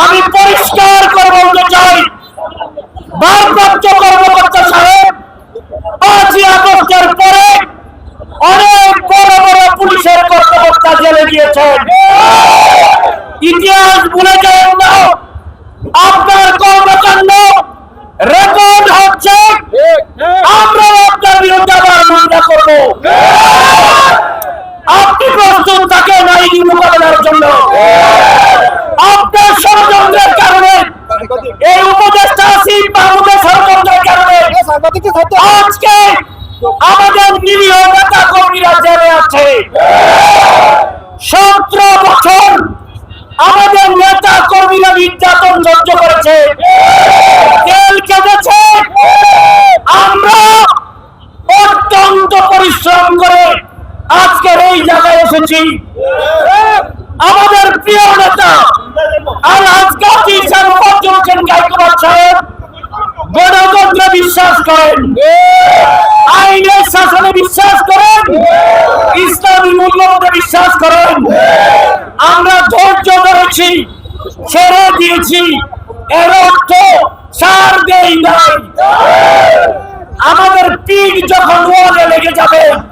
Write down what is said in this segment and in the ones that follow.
আমি পরিষ্কার করে বলতে চাই, ভারপ্রাপ্ত কর্মকর্তা সাহেব, পাঁচই আগস্টের পরে অনেক বড় বড় পুলিশের কর্মকর্তা জেলে গিয়েছেন। ইতিহাস ভুলে যান না, আপনার কর্মকাণ্ড রেকর্ড হচ্ছে। আমরা আপনার বিরুদ্ধে আবার মামলা করব। আপনি প্রস্তুত তাকে নাই মোকাবেলার জন্য। আপনার ষড়যন্ত্রের কারণে, এই উপদেষ্টা আসিফ মাহমুদের ষড়যন্ত্রের কারণে আজকে আমাদের নিরীহ নেতা কর্মীরা জেলে আছে। সতেরো বছর আমাদের নেতা কর্মীরা নির্যাতন সহ্য করেছে। জেল কেটেছে। আমরা অত্যন্ত পরিশ্রম করে আজকের এই জায়গায় এসেছি। আমাদের প্রিয় নেতা আর আজকাল হোসেন গাইকবাদ গণতন্ত্রে বিশ্বাস করেন। আইনের শাসনে বিশ্বাস করেন। ইসলামী মূল্যবোধে বিশ্বাস করেন। আমরা ধৈর্য ধরেছি, ছেড়ে দিয়েছি। এর অর্থ সার দেই নাই। আমাদের পিঠ যখন ওয়ালে লেগে যাবে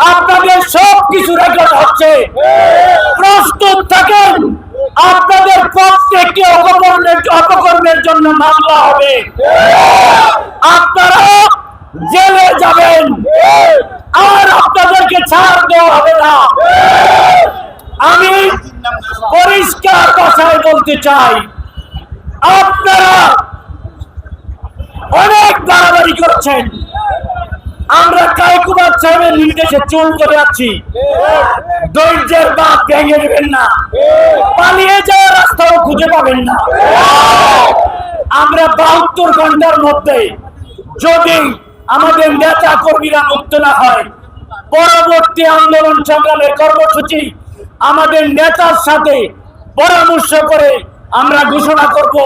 আপনাদের সব কিছু রেকর্ড হচ্ছে। প্রস্তুত থাকেন। আপনাদের প্রত্যেকটি অপকর্মের অপকর্মের জন্য মামলা হবে। আপনারা জেলে যাবেন। আর আপনাদেরকে ছাড় দেওয়া হবে না। আমি পরিষ্কার ভাষায় বলতে চাই। আপনারা অনেক বাড়াবাড়ি করছেন। আমরা কাইকুমার সাহেবের নির্দেশে চুল করে আছি। ধৈর্যের বাদ ভেঙে দেবেন না। পালিয়ে যাওয়ার রাস্তাও খুঁজে পাবেন না। আমরা বাহাত্তর ঘণ্টার মধ্যে যদি আমাদের নেতা কর্মীরা মুক্ত না হয়, পরবর্তী আন্দোলন সংগ্রামের কর্মসূচি আমাদের নেতার সাথে পরামর্শ করে আমরা ঘোষণা করব।